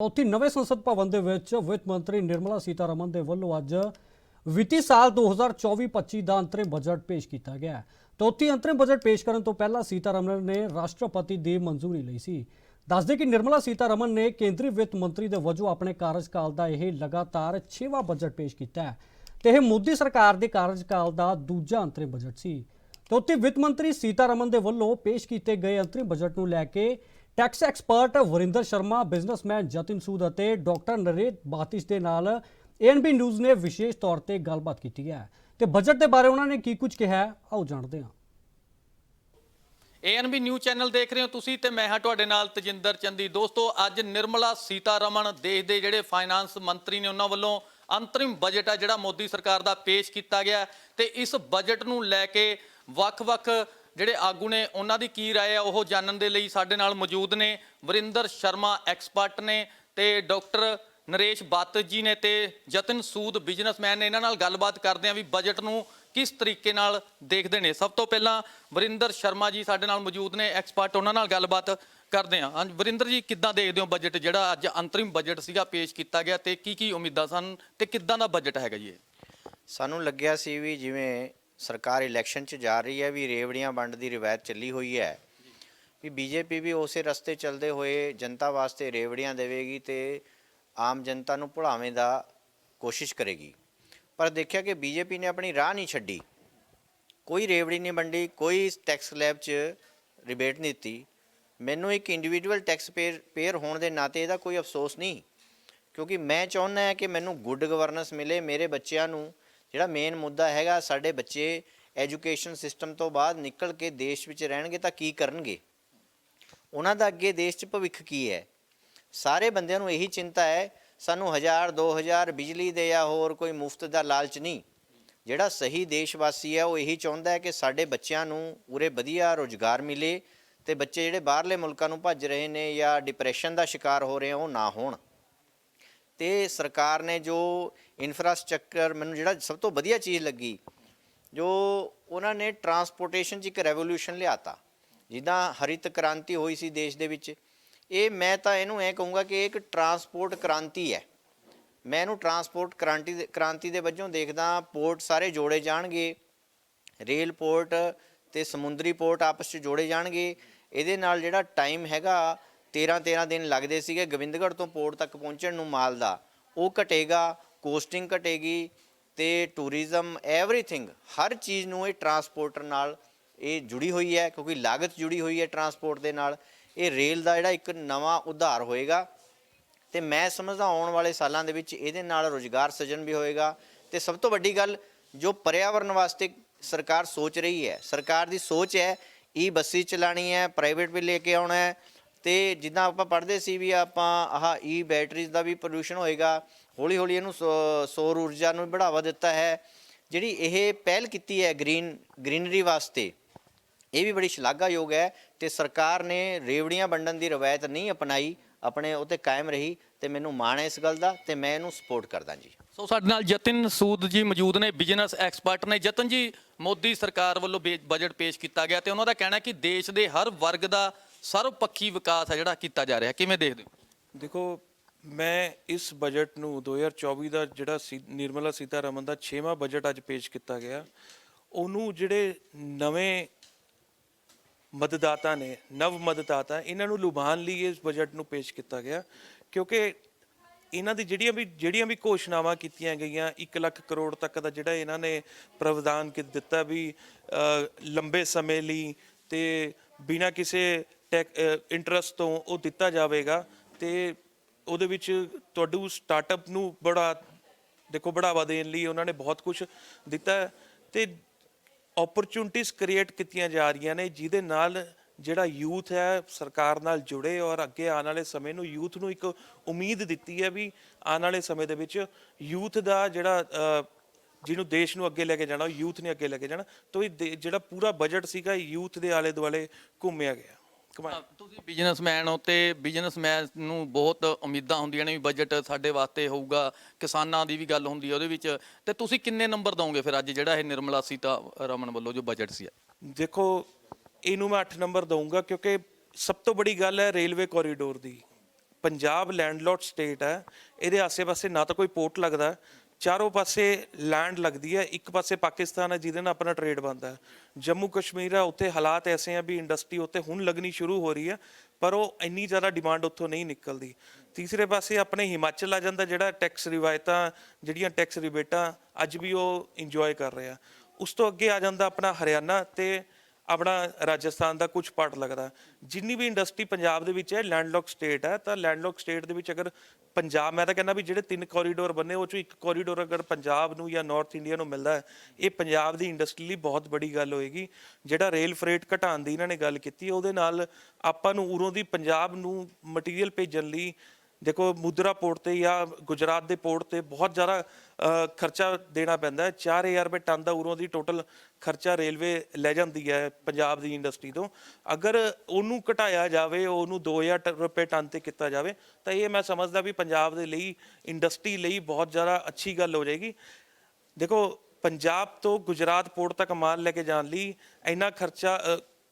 ਉੱਥੇ ਨਵੇਂ ਸੰਸਦ ਭਵਨ ਦੇ ਵਿੱਚ ਵਿੱਤ ਮੰਤਰੀ ਨਿਰਮਲਾ ਸੀਤਾਰਮਨ ਦੇ ਵੱਲੋਂ ਅੱਜ ਵਿੱਤੀ ਸਾਲ 2024-25 ਦਾ ਅੰਤਰਿਮ ਬਜਟ ਪੇਸ਼ ਕੀਤਾ ਗਿਆ ਹੈ। ਤਾਂ ਉੱਥੇ ਅੰਤਰਿਮ ਬਜਟ ਪੇਸ਼ ਕਰਨ ਤੋਂ ਪਹਿਲਾਂ ਸੀਤਾਰਮਨ ਨੇ ਰਾਸ਼ਟਰਪਤੀ ਦੀ ਮਨਜ਼ੂਰੀ ਲਈ ਸੀ ਦੱਸਦੇ ਕਿ ਨਿਰਮਲਾ ਸੀਤਾਰਮਨ ਨੇ ਕੇਂਦਰੀ ਵਿੱਤ ਮੰਤਰੀ ਦੇ ਵਜੋਂ ਆਪਣੇ ਕਾਰਜਕਾਲ ਦਾ ਇਹ ਲਗਾਤਾਰ 6ਵਾਂ ਬਜਟ ਪੇਸ਼ ਕੀਤਾ ਹੈ ਤੇ ਇਹ ਮੋਦੀ ਸਰਕਾਰ ਦੇ ਕਾਰਜਕਾਲ ਦਾ ਦੂਜਾ ਅੰਤਰਿਮ ਬਜਟ ਸੀ ਤੇ ਉੱਥੇ ਵਿੱਤ ਮੰਤਰੀ ਸੀਤਾਰਮਨ ਦੇ ਵੱਲੋਂ ਪੇਸ਼ ਕੀਤੇ ਗਏ ਅੰਤਰਿਮ ਬਜਟ ਨੂੰ ਲੈ ਕੇ tax expert Varinder Sharma businessman Jatin Sood ਅਤੇ ਡਾਕਟਰ ਨਰੇਤ ਬਾਤਿਸ਼ ਦੇ ਨਾਲ ਏਐਨਬੀ ਨਿਊਜ਼ ਨੇ ਵਿਸ਼ੇਸ਼ ਤੌਰ ਤੇ ਗੱਲਬਾਤ ਕੀਤੀ ਹੈ। ਤੇ ਬਜਟ ਦੇ ਬਾਰੇ ਉਹਨਾਂ ਨੇ ਕੀ ਕੁਝ ਕਿਹਾ ਆਓ ਜਾਣਦੇ ਹਾਂ। ਏਐਨਬੀ ਨਿਊਜ਼ ਚੈਨਲ ਦੇਖ ਰਹੇ ਹੋ ਤੁਸੀਂ ਤੇ ਮੈਂ ਹਾਂ ਤੁਹਾਡੇ ਨਾਲ ਤਜਿੰਦਰ ਚੰਦੀ। ਦੋਸਤੋ, ਅੱਜ ਨਿਰਮਲਾ ਸੀਤਾਰਮਨ ਦੇਸ਼ ਦੇ ਜਿਹੜੇ ਫਾਈਨਾਂਸ ਮੰਤਰੀ ਨੇ ਉਹਨਾਂ ਵੱਲੋਂ ਅੰਤਰਿਮ ਬਜਟ ਆ ਜਿਹੜਾ ਮੋਦੀ ਸਰਕਾਰ ਦਾ ਪੇਸ਼ ਕੀਤਾ ਗਿਆ ਤੇ ਇਸ ਬਜਟ ਨੂੰ ਲੈ ਕੇ ਵੱਖ-ਵੱਖ ਜਿਹੜੇ ਆਗੂ ਨੇ ਉਹਨਾਂ ਦੀ ਕੀ رائے ਆ ਉਹ ਜਾਣਨ ਦੇ ਲਈ ਸਾਡੇ ਨਾਲ ਮੌਜੂਦ ਨੇ ਵਰਿੰਦਰ ਸ਼ਰਮਾ ਐਕਸਪਰਟ ਨੇ ਤੇ ਡਾਕਟਰ ਨਰੇਸ਼ ਬਾਤਜ ਜੀ ਨੇ ਤੇ ਜਤਨ ਸੂਦ ਬਿਜ਼ਨਸਮੈਨ ਨੇ ਇਹਨਾਂ ਨਾਲ ਗੱਲਬਾਤ ਕਰਦੇ ਆ ਵੀ ਬਜਟ ਨੂੰ ਕਿਸ ਤਰੀਕੇ ਨਾਲ ਦੇਖਦੇ ਨੇ ਸਭ ਤੋਂ ਪਹਿਲਾਂ ਵਰਿੰਦਰ ਸ਼ਰਮਾ ਜੀ ਸਾਡੇ ਨਾਲ ਮੌਜੂਦ ਨੇ ਐਕਸਪਰਟ ਉਹਨਾਂ ਨਾਲ ਗੱਲਬਾਤ ਕਰਦੇ ਆ ਹਾਂਜੀ ਵਰਿੰਦਰ ਜੀ ਕਿੱਦਾਂ ਦੇਖਦੇ ਹੋ ਬਜਟ ਜਿਹੜਾ ਅੱਜ ਅੰਤਰਿਮ ਬਜਟ ਸੀਗਾ ਪੇਸ਼ ਕੀਤਾ ਗਿਆ ਤੇ ਕੀ ਕੀ ਉਮੀਦਾਂ ਸਨ ਤੇ ਕਿੱਦਾਂ ਦਾ ਬਜਟ ਹੈਗਾ ਜੀ ਇਹ ਸਾਨੂੰ ਲੱਗਿਆ ਸੀ ਵੀ ਜਿਵੇਂ ਸਰਕਾਰ ਇਲੈਕਸ਼ਨ 'ਚ ਜਾ ਰਹੀ ਹੈ ਵੀ ਰੇਵੜੀਆਂ ਵੰਡ ਦੀ ਰਿਵਾਇਤ ਚੱਲੀ ਹੋਈ ਹੈ। ਵੀ ਬੀਜੇਪੀ ਵੀ ਉਸੇ ਰਸਤੇ ਚੱਲਦੇ ਹੋਏ ਜਨਤਾ ਵਾਸਤੇ ਰੇਵੜੀਆਂ ਦੇਵੇਗੀ ਤੇ ਆਮ ਜਨਤਾ ਨੂੰ ਭੁਲਾਵੇਂ ਦਾ ਕੋਸ਼ਿਸ਼ ਕਰੇਗੀ। ਪਰ ਦੇਖਿਆ ਕਿ ਬੀਜੇਪੀ ਨੇ ਆਪਣੀ ਰਾਹ ਨਹੀਂ ਛੱਡੀ। ਕੋਈ ਰੇਵੜੀ ਨਹੀਂ ਵੰਡੀ, ਕੋਈ ਟੈਕਸ ਲੈਬ 'ਚ ਰਿਬੇਟ ਨਹੀਂ ਦਿੱਤੀ। ਮੈਨੂੰ ਇੱਕ ਇੰਡੀਵਿਜੂਅਲ ਟੈਕਸ ਪੇਅਰ ਪੇਅਰ ਹੋਣ ਦੇ ਨਾਤੇ ਇਹਦਾ ਕੋਈ ਅਫਸੋਸ ਨਹੀਂ। ਕਿਉਂਕਿ ਮੈਂ ਚਾਹੁੰਦਾ ਹਾਂ ਕਿ ਮੈਨੂੰ ਗੁੱਡ ਗਵਰਨੈਂਸ ਮਿਲੇ, ਮੇਰੇ ਬੱਚਿਆਂ ਨੂੰ ਜਿਹੜਾ ਮੇਨ ਮੁੱਦਾ ਹੈਗਾ, ਸਾਡੇ ਬੱਚੇ ਐਜੂਕੇਸ਼ਨ ਸਿਸਟਮ ਤੋਂ ਬਾਅਦ ਨਿਕਲ ਕੇ ਦੇਸ਼ ਵਿੱਚ ਰਹਿਣਗੇ ਤਾਂ ਕੀ ਕਰਨਗੇ? ਉਹਨਾਂ ਦਾ ਅੱਗੇ ਦੇਸ਼ 'ਚ ਭਵਿੱਖ ਕੀ ਹੈ? ਸਾਰੇ ਬੰਦਿਆਂ ਨੂੰ ਇਹੀ ਚਿੰਤਾ ਹੈ, ਸਾਨੂੰ 1000 2000 ਬਿਜਲੀ ਦੇ ਜਾਂ ਹੋਰ ਕੋਈ ਮੁਫਤ ਦਾ ਲਾਲਚ ਨਹੀਂ। ਜਿਹੜਾ ਸਹੀ ਦੇਸ਼ਵਾਸੀ ਹੈ, ਉਹ ਇਹੀ ਚਾਹੁੰਦਾ ਹੈ ਕਿ ਸਾਡੇ ਬੱਚਿਆਂ ਨੂੰ ਉਰੇ ਵਧੀਆ ਰੋਜ਼ਗਾਰ ਮਿਲੇ ਤੇ ਬੱਚੇ ਜਿਹੜੇ ਬਾਹਰਲੇ ਮੁਲਕਾਂ ਨੂੰ ਭੱਜ ਰਹੇ ਨੇ ਜਾਂ ਡਿਪਰੈਸ਼ਨ ਦਾ ਸ਼ਿਕਾਰ ਹੋ ਰਹੇ ਆ, ਉਹ ਨਾ ਹੋਣ। ਤੇ ਸਰਕਾਰ ਨੇ ਜੋ ਇਨਫਰਾਸਟ੍ਰਕਚਰ ਮੈਨੂੰ ਜਿਹੜਾ ਸਭ ਤੋਂ ਵਧੀਆ ਚੀਜ਼ ਲੱਗੀ, ਜੋ ਉਹਨਾਂ ਨੇ ਟਰਾਂਸਪੋਰਟੇਸ਼ਨ 'ਚ ਇੱਕ ਰੈਵੋਲੂਸ਼ਨ ਲਿਆਤਾ। ਜਿੱਦਾਂ ਹਰਿਤ ਕ੍ਰਾਂਤੀ ਹੋਈ ਸੀ ਦੇਸ਼ ਦੇ ਵਿੱਚ, ਇਹ ਮੈਂ ਤਾਂ ਇਹਨੂੰ ਐ ਕਹੂੰਗਾ ਕਿ ਇੱਕ ਟਰਾਂਸਪੋਰਟ ਕ੍ਰਾਂਤੀ ਹੈ। ਮੈਂ ਇਹਨੂੰ ਟਰਾਂਸਪੋਰਟ ਕ੍ਰਾਂਤੀ ਦੇ ਕ੍ਰਾਂਤੀ ਦੇ ਵਜੋਂ ਦੇਖਦਾ ਪੋਰਟ ਸਾਰੇ ਜੋੜੇ ਜਾਣਗੇ ਰੇਲ ਪੋਰਟ ਤੇ ਸਮੁੰਦਰੀ ਪੋਰਟ ਆਪਸ 'ਚ ਜੋੜੇ ਜਾਣਗੇ। ਇਹਦੇ ਨਾਲ ਜਿਹੜਾ ਟਾਈਮ ਹੈਗਾ 13 13 ਦਿਨ ਲੱਗਦੇ ਸੀਗੇ ਗੋਬਿੰਦਗੜ੍ਹ ਤੋਂ ਪੋਰਟ ਤੱਕ ਪਹੁੰਚਣ ਨੂੰ ਮਾਲ ਦਾ। ਉਹ ਘਟੇਗਾ, ਕੋਸਟਿੰਗ ਘਟੇਗੀ ਤੇ ਟੂਰਿਜ਼ਮ ਐਵਰੀਥਿੰਗ ਹਰ ਚੀਜ਼ ਨੂੰ ਇਹ ਟਰਾਂਸਪੋਰਟਰ ਨਾਲ ਇਹ ਜੁੜੀ ਹੋਈ ਹੈ, ਕਿਉਂਕਿ ਲਾਗਤ ਜੁੜੀ ਹੋਈ ਹੈ ਟਰਾਂਸਪੋਰਟ ਦੇ ਨਾਲ। ਇਹ ਰੇਲ ਦਾ ਜਿਹੜਾ ਇੱਕ ਨਵਾਂ ਉਧਾਰ ਹੋਏਗਾ ਤੇ ਮੈਂ ਸਮਝਦਾ ਆਉਣ ਵਾਲੇ ਸਾਲਾਂ ਦੇ ਵਿੱਚ ਇਹਦੇ ਨਾਲ ਰੋਜ਼ਗਾਰ ਸਜਨ ਵੀ ਹੋਏਗਾ। ਤੇ ਸਭ ਤੋਂ ਵੱਡੀ ਗੱਲ, ਜੋ ਪਰਿਆਵਰਨ ਵਾਸਤੇ ਸਰਕਾਰ ਸੋਚ ਰਹੀ ਹੈ, ਸਰਕਾਰ ਦੀ ਸੋਚ ਹੈ, ਈ ਬੱਸੀ ਚਲਾਣੀ ਹੈ ਪ੍ਰਾਈਵੇਟ ਵੀ ਲੈ ਕੇ ਆਉਣਾ ਹੈ ਤੇ ਜਿੱਦਾਂ ਆਪਾਂ ਪੜ੍ਹਦੇ ਸੀ ਵੀ ਆਪਾਂ ਆਹ e ਈ ਬੈਟਰੀਜ਼ ਦਾ ਵੀ ਪ੍ਰੋਡਿਊਸ਼ਨ ਹੋਏਗਾ ਹੌਲੀ ਹੌਲੀ ਇਹਨੂੰ ਸੌ- ਸੌਰ ਊਰਜਾ ਨੂੰ ਵੀ ਬੜਾਵਾ ਦਿੱਤਾ ਹੈ। ਜਿਹੜੀ ਇਹ ਪਹਿਲ ਕੀਤੀ ਹੈ ਗ੍ਰੀਨ ਗ੍ਰੀਨਰੀ ਵਾਸਤੇ, ਇਹ ਵੀ ਬੜੀ ਸ਼ਲਾਘਾਯੋਗ ਹੈ ਤੇ ਸਰਕਾਰ ਨੇ ਰੇਵੜੀਆਂ ਵੰਡਣ ਦੀ ਰਵਾਇਤ ਨਹੀਂ ਅਪਣਾਈ, ਆਪਣੇ ਉਤੇ ਕਾਇਮ ਰਹੀ ਤੇ ਮੈਨੂੰ ਮਾਣ ਹੈ ਇਸ ਗੱਲ ਦਾ ਤੇ ਮੈਂ ਇਹਨੂੰ ਸਪੋਰਟ ਕਰਦਾ ਜੀ। ਸੋ ਸਾਡੇ ਨਾਲ ਜਤਨ ਸੂਦ ਜੀ ਮੌਜੂਦ ਨੇ ਬਿਜ਼ਨਸ ਐਕਸਪਰਟ ਨੇ। ਜਤਨ ਜੀ, ਮੋਦੀ ਸਰਕਾਰ ਵੱਲੋਂ ਬੇ- ਬਜਟ ਪੇਸ਼ ਕੀਤਾ ਗਿਆ ਤੇ ਉਹਨਾਂ ਦਾ ਕਹਿਣਾ ਕਿ ਦੇਸ਼ ਦੇ ਹਰ ਵਰਗ ਦਾ ਸਰਵਪੱਖੀ ਵਿਕਾਸ ਹੈ ਜਿਹੜਾ ਕੀਤਾ ਜਾ ਰਿਹਾ ਕਿਵੇਂ ਦੇਖਦੇ ਹੋ? ਦੇਖੋ ਮੈਂ ਇਸ ਬਜਟ ਨੂੰ 2024 ਦਾ ਜਿਹੜਾ ਸੀ ਨਿਰਮਲਾ ਸੀਤਾਰਮਨ ਦਾ 6ਵਾਂ ਬਜਟ ਅੱਜ ਪੇਸ਼ ਕੀਤਾ ਗਿਆ ਉਹਨੂੰ ਜਿਹੜੇ ਨਵੇਂ ਮਤਦਾਤਾ ਨੇ ਨਵ ਮਤਦਾਤਾ ਇਹਨਾਂ ਨੂੰ ਲੁਭਾਉਣ ਲਈ ਇਸ ਬਜਟ ਨੂੰ ਪੇਸ਼ ਕੀਤਾ ਗਿਆ ਕਿਉਂਕਿ ਇਹਨਾਂ ਦੀ ਜਿਹੜੀਆਂ ਵੀ ਜਿਹੜੀਆਂ ਵੀ ਘੋਸ਼ਣਾਵਾਂ ਕੀਤੀਆਂ ਗਈਆਂ 1 ਲੱਖ ਕਰੋੜ ਤੱਕ ਦਾ ਜਿਹੜਾ ਇਹਨਾਂ ਨੇ ਪ੍ਰਵਧਾਨ ਕਿ ਦਿੱਤਾ ਵੀ ਅ, ਲੰਬੇ ਸਮੇਂ ਲਈ ਤੇ ਬਿਨਾਂ ਕਿਸੇ ਇੰਟਰਸਟ ਤੋਂ ਉਹ ਦਿੱਤਾ ਜਾਵੇਗਾ ਤੇ ਉਹਦੇ ਵਿੱਚ ਤੁਹਾਡੂ ਸਟਾਰਟਅਪ ਨੂੰ ਬੜਾ, ਦੇਖੋ ਬੜਾਵਾ ਦੇਣ ਲਈ ਉਹਨਾਂ ਨੇ ਬਹੁਤ ਕੁਝ ਦਿੱਤਾ ਹੈ ਤੇ ਓਪਰਚੁਨਿਟੀਜ਼ ਕ੍ਰੀਏਟ ਕੀਤੀਆਂ ਜਾ ਰਹੀਆਂ ਨੇ ਜਿਹਦੇ ਨਾਲ ਜਿਹੜਾ ਯੂਥ ਹੈ ਸਰਕਾਰ ਨਾਲ ਜੁੜੇ ਔਰ ਅੱਗੇ ਆਉਣ ਵਾਲੇ ਸਮੇਂ ਨੂੰ ਯੂਥ ਨੂੰ ਇੱਕ ਉਮੀਦ ਦਿੱਤੀ ਹੈ ਵੀ ਆਉਣ ਵਾਲੇ ਸਮੇਂ ਦੇ ਵਿੱਚ ਯੂਥ ਦਾ ਜਿਹੜਾ ਜਿਹਨੂੰ ਦੇਸ਼ ਨੂੰ ਅੱਗੇ ਲੈ ਕੇ ਜਾਣਾ, ਯੂਥ ਨੇ ਅੱਗੇ ਲੈ ਕੇ ਜਾਣਾ, ਤਾਂ ਇਹ ਦੇ- ਜਿਹੜਾ ਪੂਰਾ ਬਜਟ ਸੀਗਾ ਯੂਥ ਦੇ ਆਲੇ ਦੁਆਲੇ ਘੁੰਮਿਆ ਗਿਆ। ਘੁਮਾਇਆ ਤੁਸੀਂ ਬਿਜ਼ਨਸਮੈਨ ਹੋ ਤੇ ਬਿਜ਼ਨਸਮੈਨ ਨੂੰ ਬਹੁਤ ਉਮੀਦਾਂ ਹੁੰਦੀਆਂ ਨੇ ਵੀ ਬਜਟ ਸਾਡੇ ਵਾਸਤੇ ਹੋਊਗਾ ਕਿਸਾਨਾਂ ਦੀ ਵੀ ਗੱਲ ਹੁੰਦੀ ਹੈ ਉਹਦੇ ਵਿੱਚ। ਤੇ ਤੁਸੀਂ ਕਿੰਨੇ ਨੰਬਰ ਦੋਗੇ ਫਿਰ ਅੱਜ ਜਿਹੜਾ ਇਹ ਨਿਰਮਲਾ ਸੀਤਾ ਰਮਨ ਵੱਲੋਂ ਜੋ ਬਜਟ ਸੀ ਦੇਖੋ ਇਹਨੂੰ ਮੈਂ 8 ਨੰਬਰ ਦਊਂਗਾ ਕਿਉਂਕਿ ਸਭ ਤੋਂ ਬੜੀ ਗੱਲ ਹੈ ਰੇਲਵੇ ਕੋਰੀਡੋਰ ਦੀ। ਪੰਜਾਬ ਲੈਂਡਲੋਡ ਸਟੇਟ ਹੈ ਇਹਦੇ ਆਸੇ-ਪਾਸੇ ਨਾ ਤਾਂ ਕੋਈ ਪੋਰਟ ਲੱਗਦਾ ਚਾਰੋਂ ਪਾਸੇ ਲੈਂਡ ਲੱਗਦੀ ਹੈ, ਇੱਕ ਪਾਸੇ ਪਾਕਿਸਤਾਨ ਹੈ, ਜਿਹਦੇ ਨਾਲ ਆਪਣਾ ਟ੍ਰੇਡ ਬਣਦਾ ਹੈ। ਜੰਮੂ ਕਸ਼ਮੀਰ ਹੈ, ਉੱਥੇ ਹਾਲਾਤ ਐਸੇ ਆ ਵੀ ਇੰਡਸਟਰੀ ਉੱਥੇ ਹੁਣ ਲੱਗਣੀ ਸ਼ੁਰੂ ਹੋ ਰਹੀ ਹੈ, ਪਰ ਉਹ ਇੰਨੀ ਜ਼ਿਆਦਾ ਡਿਮਾਂਡ ਉੱਥੋਂ ਨਹੀਂ ਨਿਕਲਦੀ। ਤੀਸਰੇ ਪਾਸੇ ਆਪਣੇ ਹਿਮਾਚਲ ਆ ਜਾਂਦਾ, ਜਿਹੜਾ ਟੈਕਸ ਰਿਵਾਇਤਾਂ, ਜਿਹੜੀਆਂ ਟੈਕਸ ਰਿਬੇਟਾਂ ਅੱਜ ਵੀ ਉਹ ਇੰਜੋਏ ਕਰ ਰਿਹਾ। ਉਸ ਤੋਂ ਅੱਗੇ ਆ ਜਾਂਦਾ ਆਪਣਾ ਹਰਿਆਣਾ ਤੇ ਆਪਣਾ ਰਾਜਸਥਾਨ ਦਾ ਕੁਝ ਪਾਰਟ ਲੱਗਦਾ। ਜਿੰਨੀ ਵੀ ਇੰਡਸਟਰੀ ਪੰਜਾਬ ਦੇ ਵਿੱਚ ਹੈ ਲੈਂਡਲੌਕ ਸਟੇਟ ਹੈ, ਤਾਂ ਲੈਂਡਲੌਕ ਸਟੇਟ ਦੇ ਵਿੱਚ ਅਗਰ ਪੰਜਾਬ, ਮੈਂ ਤਾਂ ਕਹਿੰਦਾ ਵੀ ਜਿਹੜੇ ਤਿੰਨ ਕੋਰੀਡੋਰ ਬੰਨੇ, ਉਹ ਚੋਂ ਇੱਕ ਕੋਰੀਡੋਰ ਅਗਰ ਪੰਜਾਬ ਨੂੰ ਜਾਂ ਨਾਰਥ ਇੰਡੀਆ ਨੂੰ ਮਿਲਦਾ ਹੈ, ਇਹ ਪੰਜਾਬ ਦੀ ਇੰਡਸਟਰੀ ਲਈ ਬਹੁਤ ਬੜੀ ਗੱਲ ਹੋਏਗੀ। ਜਿਹੜਾ ਰੇਲ ਫਰੇਟ ਘਟਾਉਣ ਦੀ ਇਹਨਾਂ ਨੇ ਗੱਲ ਕੀਤੀ, ਉਹਦੇ ਨਾਲ ਆਪਾਂ ਨੂੰ ਉਰੋਂ ਦੀ ਪੰਜਾਬ ਨੂੰ ਮਟੀਰੀਅਲ ਭੇਜਣ ਲਈ ਦੇਖੋ ਮੁਦਰਾ ਪੋਰਟ ਤੇ ਜਾਂ ਗੁਜਰਾਤ ਦੇ ਪੋਰਟ ਤੇ ਬਹੁਤ ਜ਼ਿਆਦਾ ਖਰਚਾ ਦੇਣਾ ਪੈਂਦਾ ਹੈ। 4000 ਰੁਪਏ ਟਨ ਦਾ ਉਰੋਂ ਦੀ ਟੋਟਲ ਖਰਚਾ ਰੇਲਵੇ ਲੈ ਜਾਂਦੀ ਹੈ ਪੰਜਾਬ ਦੀ ਇੰਡਸਟਰੀ ਤੋਂ। ਅਗਰ ਉਹਨੂੰ ਘਟਾਇਆ ਜਾਵੇ, ਉਹਨੂੰ 2000 ਟ- ਰੁਪਏ ਟਨ ਤੇ ਕੀਤਾ ਜਾਵੇ, ਤਾਂ ਇਹ ਮੈਂ ਸਮਝਦਾ ਵੀ ਪੰਜਾਬ ਦੇ ਲਈ, ਇੰਡਸਟਰੀ ਲਈ ਬਹੁਤ ਜ਼ਿਆਦਾ ਅੱਛੀ ਗੱਲ ਹੋ ਜਾਏਗੀ। ਦੇਖੋ, ਪੰਜਾਬ ਤੋਂ ਗੁਜਰਾਤ ਪੋਰਟ ਤੱਕ ਮਾਲ ਲੈ ਕੇ ਜਾਣ ਲਈ ਇੰਨਾ ਖਰਚਾ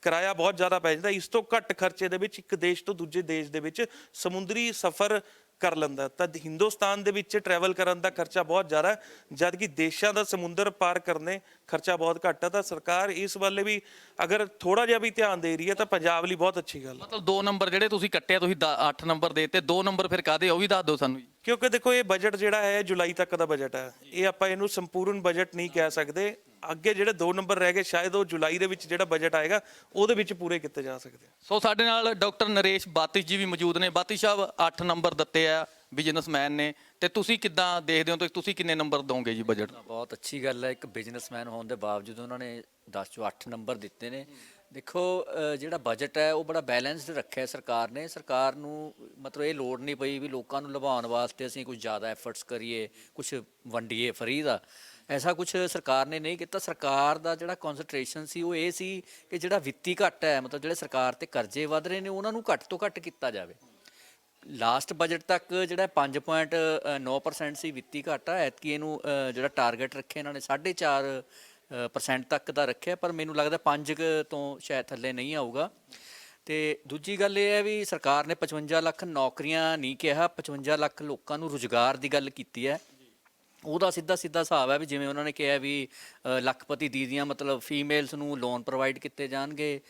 ਕਿਰਾਇਆ ਬਹੁਤ ਜ਼ਿਆਦਾ ਪੈ ਜਾਂਦਾ, ਇਸ ਤੋਂ ਘੱਟ ਖਰਚੇ ਦੇ ਵਿੱਚ ਇੱਕ ਦੇਸ਼ ਤੋਂ ਦੂਜੇ ਦੇਸ਼ ਦੇ ਵਿੱਚ ਸਮੁੰਦਰੀ ਸਫ਼ਰ ਕਰ ਲੈਂਦਾ ਤਾਂ ਹਿੰਦੁਸਤਾਨ ਦੇ ਵਿੱਚ ਟਰੈਵਲ ਕਰਨ ਦਾ ਖਰਚਾ ਬਹੁਤ ਜ਼ਿਆਦਾ ਹੈ ਜਦ ਦੇਸ਼ਾਂ ਦਾ ਸਮੁੰਦਰ ਪਾਰ ਕਰਨੇ ਖਰਚਾ ਬਹੁਤ ਘੱਟ ਹੈ। ਤਾਂ ਸਰਕਾਰ ਇਸ ਵੱਲੇ ਵੀ ਅਗਰ ਥੋੜਾ ਜਿਹਾ ਵੀ ਧਿਆਨ ਦੇ ਰਹੀ ਹੈ, ਤਾਂ ਪੰਜਾਬ ਲਈ ਬਹੁਤ ਅੱਛੀ ਗੱਲ ਹੈ। ਮਤਲਬ ਦੋ ਨੰਬਰ ਜਿਹੜੇ ਤੁਸੀਂ ਕੱਟਿਆ, ਤੁਸੀਂ 8 ਨੰਬਰ ਦੇ ਤੇ ਦੋ ਨੰਬਰ ਫਿਰ ਕਾਦੇ ਉਹ ਵੀ ਦੱਸ ਦਿਓ ਸਾਨੂੰ ਜੀ। ਕਿਉਂਕਿ ਦੇਖੋ ਇਹ ਬਜਟ ਜਿਹੜਾ ਹੈ ਜੁਲਾਈ ਤੱਕ ਦਾ ਬਜਟ ਹੈ। ਇਹ ਆਪਾਂ ਇਹਨੂੰ ਸੰਪੂਰਨ ਬਜਟ ਨਹੀਂ ਕਹਿ ਸਕਦੇ। ਅੱਗੇ ਜਿਹੜੇ 2 ਨੰਬਰ ਰਹਿ ਗਏ ਸ਼ਾਇਦ ਉਹ ਜੁਲਾਈ ਦੇ ਵਿੱਚ ਜਿਹੜਾ ਬਜਟ ਆਏਗਾ ਉਹਦੇ ਵਿੱਚ ਪੂਰੇ ਕੀਤੇ ਜਾ ਸਕਦੇ ਸੋ ਸਾਡੇ ਨਾਲ ਡਾਕਟਰ ਨਰੇਸ਼ ਬਾਤਿਸ਼ ਜੀ ਵੀ ਮੌਜੂਦ ਨੇ। ਬਾਤਿਸ਼ ਸਾਹਿਬ 8 ਨੰਬਰ ਦਿੱਤੇ ਆ ਬਿਜ਼ਨਸਮੈਨ ਨੇ। ਤੇ ਤੁਸੀਂ ਕਿੱਦਾਂ ਦੇਖਦੇ ਹੋ ਤੇ ਤੁਸੀਂ ਕਿੰਨੇ ਨੰਬਰ ਦੋਗੇ ਜੀ ਬਜਟ ਬਹੁਤ ਅੱਛੀ ਗੱਲ ਹੈ। ਇੱਕ ਬਿਜ਼ਨਸਮੈਨ ਹੋਣ ਦੇ ਬਾਵਜੂਦ ਉਹਨਾਂ ਨੇ 10 ਚੋਂ 8 ਨੰਬਰ ਦਿੱਤੇ ਨੇ। ਦੇਖੋ ਜਿਹੜਾ ਬਜਟ ਹੈ ਉਹ ਬੜਾ ਬੈਲੈਂਸਡ ਰੱਖਿਆ ਸਰਕਾਰ ਨੇ। ਸਰਕਾਰ ਨੂੰ ਮਤਲਬ ਇਹ ਲੋੜ ਨਹੀਂ ਪਈ ਵੀ ਲੋਕਾਂ ਨੂੰ ਲੁਭਾਉਣ ਵਾਸਤੇ ਅਸੀਂ ਕੁਝ ਜ਼ਿਆਦਾ ਐਫਰਟਸ ਕਰੀਏ ਕੁਝ ਵੰਡੀਏ ਫਰੀ ਦਾ। ਐਸਾ ਕੁਝ ਸਰਕਾਰ ਨੇ ਨਹੀਂ ਕੀਤਾ। ਸਰਕਾਰ ਦਾ ਜਿਹੜਾ ਕਨਸੈਂਟਰੇਸ਼ਨ ਸੀ ਉਹ ਇਹ ਸੀ ਕਿ ਜਿਹੜਾ ਵਿੱਤੀ ਘੱਟ ਹੈ ਮਤਲਬ ਜਿਹੜੇ ਸਰਕਾਰ ਤੇ ਕਰਜ਼ੇ ਵਧ ਰਹੇ ਨੇ ਉਹਨਾਂ ਨੂੰ ਘੱਟ ਤੋਂ ਘੱਟ ਕੀਤਾ ਜਾਵੇ। ਲਾਸਟ ਬਜਟ ਤੱਕ ਜਿਹੜਾ 5.9% ਸੀ ਵਿੱਤੀ ਘਾਟਾ ਐਤਕੀ ਇਹਨੂੰ ਅ, ਜਿਹੜਾ ਟਾਰਗੇਟ ਰੱਖਿਆ ਇਹਨਾਂ ਨੇ 4.5% ਪਰਸੈਂਟ ਤੱਕ ਦਾ ਰੱਖਿਆ, ਪਰ ਮੈਨੂੰ ਲੱਗਦਾ 5 ਤੋਂ ਸ਼ਾਇਦ ਥੱਲੇ ਨਹੀਂ ਆਊਗਾ। ਤੇ ਦੂਜੀ ਗੱਲ ਇਹ ਹੈ ਵੀ ਸਰਕਾਰ ਨੇ 55 ਲੱਖ ਨੌਕਰੀਆਂ ਨਹੀਂ ਕਿਹਾ 55 ਲੱਖ ਲੋਕਾਂ ਨੂੰ ਰੁਜ਼ਗਾਰ ਦੀ ਗੱਲ ਕੀਤੀ ਹੈ। ਉਹਦਾ ਸਿੱਧਾ ਸਿੱਧਾ ਹਿਸਾਬ ਹੈ ਵੀ ਜਿਵੇਂ ਉਹਨਾਂ ਨੇ ਕਿਹਾ ਵੀ ਲੱਖਪਤੀ ਦੀਦੀਆਂ, ਮਤਲਬ ਫੀਮੇਲਸ ਨੂੰ ਲੋਨ ਪ੍ਰੋਵਾਈਡ ਕੀਤੇ ਜਾਣਗੇ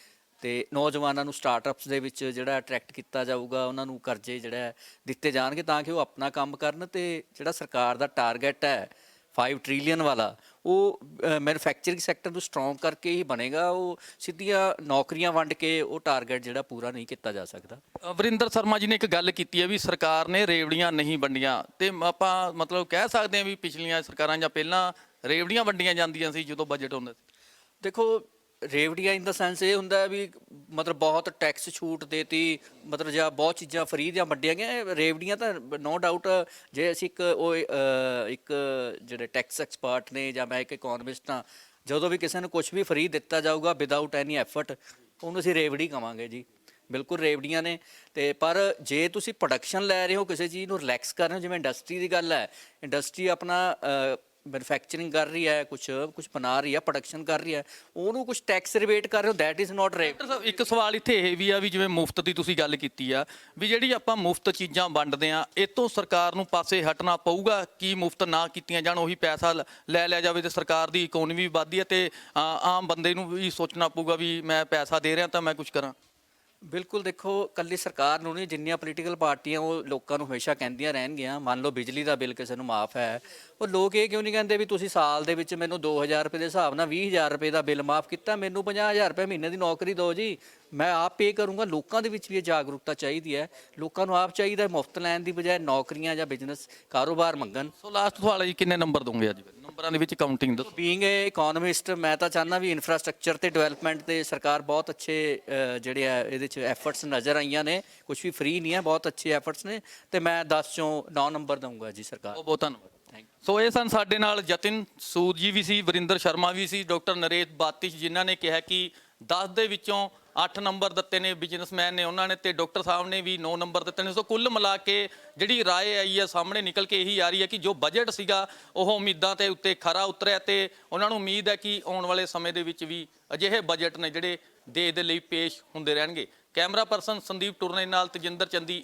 ਤੇ ਨੌਜਵਾਨਾਂ ਨੂੰ ਸਟਾਰਟਅਪਸ ਦੇ ਵਿੱਚ ਜਿਹੜਾ ਅਟਰੈਕਟ ਕੀਤਾ ਜਾਊਗਾ, ਉਹਨਾਂ ਨੂੰ ਕਰਜ਼ੇ ਜਿਹੜਾ ਦਿੱਤੇ ਜਾਣਗੇ ਤਾਂ ਕਿ ਉਹ ਆਪਣਾ ਕੰਮ ਕਰਨ ਤੇ ਜਿਹੜਾ ਸਰਕਾਰ ਦਾ ਟਾਰਗੇਟ ਹੈ 5 ਟ੍ਰਿਲੀਅਨ ਵਾਲਾ ਉਹ ਮੈਨੂਫੈਕਚਰਿੰਗ ਸੈਕਟਰ ਨੂੰ ਸਟਰੋਂਗ ਕਰਕੇ ਹੀ ਬਣੇਗਾ ਉਹ ਸਿੱਧੀਆਂ ਨੌਕਰੀਆਂ ਵੰਡ ਕੇ ਉਹ ਟਾਰਗੇਟ ਜਿਹੜਾ ਪੂਰਾ ਨਹੀਂ ਕੀਤਾ ਜਾ ਸਕਦਾ। ਵਰਿੰਦਰ ਸ਼ਰਮਾ ਜੀ ਨੇ ਇੱਕ ਗੱਲ ਕੀਤੀ ਹੈ ਵੀ ਸਰਕਾਰ ਨੇ ਰੇਵੜੀਆਂ ਨਹੀਂ ਵੰਡੀਆਂ ਤੇ ਆਪਾਂ ਮਤਲਬ ਕਹਿ ਸਕਦੇ ਹਾਂ ਵੀ ਪਿਛਲੀਆਂ ਸਰਕਾਰਾਂ ਜਾਂ ਪਹਿਲਾਂ ਰੇਵੜੀਆਂ ਵੰਡੀਆਂ ਜਾਂਦੀਆਂ ਸੀ ਜਦੋਂ ਬਜਟ ਹੁੰਦਾ ਸੀ। ਦੇਖੋ ਰੇਵੜੀਆਂ ਇਨ ਦਾ ਸੈਂਸ ਇਹ ਹੁੰਦਾ ਹੈ ਵੀ ਮਤਲਬ ਬਹੁਤ ਟੈਕਸ ਛੂਟ ਦੇਤੀ ਮਤਲਬ ਜਾਂ ਬਹੁਤ ਚੀਜ਼ਾਂ ਫ੍ਰੀ ਦੀਆਂ ਵੰਡੀਆਂ ਗਈਆਂ ਇਹ ਰੇਵੜੀਆਂ ਤਾਂ ਨੋ ਡਾਊਟ ਜੇ ਅਸੀਂ ਇੱਕ ਉਹ ਅਹ, ਇੱਕ ਜਿਹੜੇ ਟੈਕਸ ਐਕਸਪਰਟ ਨੇ ਜਾਂ ਮੈਂ ਇੱਕ ਇਕਨੋਮਿਸਟ ਹਾਂ ਜਦੋਂ ਵੀ ਕਿਸੇ ਨੂੰ ਕੁਝ ਵੀ ਫ੍ਰੀ ਦਿੱਤਾ ਜਾਊਗਾ ਵਿਦਆਊਟ ਐਨੀ ਐਫਰਟ ਉਹਨੂੰ ਅਸੀਂ ਰੇਵੜੀ ਕਵਾਂਗੇ ਜੀ। ਬਿਲਕੁਲ ਰੇਵੜੀਆਂ ਨੇ ਤੇ ਪਰ ਜੇ ਤੁਸੀਂ ਪ੍ਰੋਡਕਸ਼ਨ ਲੈ ਰਹੇ ਹੋ ਕਿਸੇ ਚੀਜ਼ ਨੂੰ ਰਿਲੈਕਸ ਕਰ ਰਹੇ ਹੋ ਜਿਵੇਂ ਇੰਡਸਟਰੀ ਦੀ ਗੱਲ ਹੈ ਇੰਡਸਟਰੀ ਆਪਣਾ ਮੈਨੂਫੈਕਚਰਿੰਗ ਕਰ ਰਹੀ ਹੈ ਕੁਝ ਕੁਝ ਬਣਾ ਰਹੀ ਹੈ ਪ੍ਰੋਡਕਸ਼ਨ ਕਰ ਰਹੀ ਹੈ, ਉਹਨੂੰ ਕੁਝ ਟੈਕਸ ਰਿਬੇਟ ਕਰ ਰਹੇ ਹੋ that is not right doctor ਸਾਹਿਬ, ਇੱਕ ਸਵਾਲ ਇੱਥੇ ਇਹ ਵੀ ਆ ਵੀ ਜਿਵੇਂ ਮੁਫਤ ਦੀ ਤੁਸੀਂ ਗੱਲ ਕੀਤੀ ਆ, ਵੀ ਜਿਹੜੀ ਆਪਾਂ ਮੁਫਤ ਚੀਜ਼ਾਂ ਵੰਡਦੇ ਆ, ਇਹ ਤੋਂ ਸਰਕਾਰ ਨੂੰ ਪਾਸੇ ਹਟਣਾ ਪਊਗਾ ਕੀ ਮੁਫਤ ਨਾ ਕੀਤੀਆਂ ਜਾਣ, ਉਹੀ ਪੈਸਾ ਲ- ਲੈ ਲਿਆ ਜਾਵੇ ਤੇ ਸਰਕਾਰ ਦੀ ਇਕਨੋਮੀ ਵੀ ਵੱਧਦੀ ਹੈ ਤੇ ਆਮ ਬੰਦੇ ਨੂੰ ਵੀ ਸੋਚਣਾ ਪਊਗਾ ਵੀ ਮੈਂ ਪੈਸਾ ਦੇ ਰਿਹਾ ਤਾਂ ਮੈਂ ਕੁਝ ਕਰਾਂ? ਬਿਲਕੁਲ ਦੇਖੋ, ਕੱਲੀ ਸਰਕਾਰ ਨੂੰ ਨਹੀਂ, ਜਿੰਨੀਆਂ ਪੋਲੀਟੀਕਲ ਪਾਰਟੀਆਂ ਉਹ ਲੋਕਾਂ ਨੂੰ ਹਮੇਸ਼ਾ ਕਹਿੰਦੀਆਂ ਰਹਿਣਗੀਆਂ। ਮੰਨ ਲਓ ਬਿਜਲੀ ਦਾ ਬਿੱਲ ਕਿਸੇ ਨੂੰ ਮਾਫ ਹੈ। ਉਹ ਲੋਕ ਇਹ ਕਿਉਂ ਨਹੀਂ ਕਹਿੰਦੇ ਵੀ ਤੁਸੀਂ ਸਾਲ ਦੇ ਵਿੱਚ ਮੈਨੂੰ 2000 ਰੁਪਏ ਦੇ ਹਿਸਾਬ ਨਾਲ 20000 ਰੁਪਏ ਦਾ ਬਿੱਲ ਮਾਫ ਕੀਤਾ, ਮੈਨੂੰ 50000 ਰੁਪਏ ਮਹੀਨੇ ਦੀ ਨੌਕਰੀ ਦਿਓ ਜੀ। ਮੈਂ ਆਪ ਪੇ ਕਰੂੰਗਾ ਲੋਕਾਂ ਦੇ ਵਿੱਚ ਵੀ ਇਹ ਜਾਗਰੂਕਤਾ ਚਾਹੀਦੀ ਹੈ। ਲੋਕਾਂ ਨੂੰ ਆਪ ਚਾਹੀਦਾ ਮੁਫਤ ਲੈਣ ਦੀ ਬਜਾਏ ਨੌਕਰੀਆਂ ਜਾਂ ਬਿਜ਼ਨਸ ਕਾਰੋਬਾਰ ਮੰਗਣ। ਸੋ ਲਾਸਟ ਸਵਾਲ ਹੈ ਜੀ ਕਿੰਨੇ ਨੰਬਰ ਦੋਗੇ ਅੱਜ? ਨੰਬਰਾਂ ਦੇ ਵਿੱਚ ਕਾਊਂਟਿੰਗ ਦੱਸੋ। ਬੀਇੰਗ ਏ ਇਕਨੋਮਿਸਟ ਮੈਂ ਤਾਂ ਚਾਹੁੰਦਾ ਵੀ ਇਨਫਰਾਸਟ੍ਰਕਚਰ ਤੇ ਡਿਵੈਲਪਮੈਂਟ ਤੇ ਸਰਕਾਰ ਬਹੁਤ ਅੱਛੇ ਜਿਹੜੇ ਆ ਇਹਦੇ ਚ ਐਫਰਟਸ ਨਜ਼ਰ ਆਈਆਂ ਨੇ। ਕੁਝ ਵੀ ਫ੍ਰੀ ਨਹੀਂ ਹੈ ਬਹੁਤ ਅੱਛੇ ਐਫਰਟਸ ਨੇ। ਤੇ ਮੈਂ 10 ਚੋਂ 9 ਨੰਬਰ ਦਊਂਗਾ ਜੀ ਸਰਕਾਰ। ਬਹੁਤ ਬਹੁਤ ਧੰਨਵਾਦ। ਸੋ ਇਹ ਸਨ ਸਾਡੇ ਨਾਲ ਜਤਿਨ ਸੂਦ ਜੀ ਵੀ ਸੀ ਵਰਿੰਦਰ ਸ਼ਰਮਾ ਵੀ ਸੀ ਡਾਕਟਰ ਨਰੇਸ਼ ਬਾਤਿਸ਼ ਜਿਨ੍ਹਾਂ ਨੇ ਕਿਹਾ ਕਿ 10 ਦੇ ਵਿੱਚੋਂ 8 ਨੰਬਰ ਦਿੱਤੇ ਨੇ ਬਿਜ਼ਨਸਮੈਨ ਨੇ ਉਹਨਾਂ ਨੇ ਤੇ ਡਾਕਟਰ ਸਾਹਿਬ ਨੇ ਵੀ 9 ਨੰਬਰ ਦਿੱਤੇ ਨੇ ਸੋ ਕੁੱਲ ਮਿਲਾ ਕੇ ਜਿਹੜੀ رائے ਆਈ ਹੈ ਸਾਹਮਣੇ ਨਿਕਲ ਕੇ ਇਹੀ ਆ ਰਹੀ ਹੈ ਕਿ ਜੋ ਬਜਟ ਸੀਗਾ ਉਹ ਉਮੀਦਾਂ ਤੇ ਉੱਤੇ ਖਰਾ ਉਤਰਿਆ ਤੇ ਉਹਨਾਂ ਨੂੰ ਉਮੀਦ ਹੈ ਕਿ ਆਉਣ ਵਾਲੇ ਸਮੇਂ ਦੇ ਵਿੱਚ ਵੀ ਅਜਿਹੇ ਬਜਟ ਨੇ ਜਿਹੜੇ ਦੇਸ਼ ਦੇ ਲਈ ਪੇਸ਼ ਹੁੰਦੇ ਰਹਿਣਗੇ ਕੈਮਰਾ ਪਰਸਨ ਸੰਦੀਪ ਟੁਰਨੇ ਨਾਲ ਤਜਿੰਦਰ ਚੰਦੀ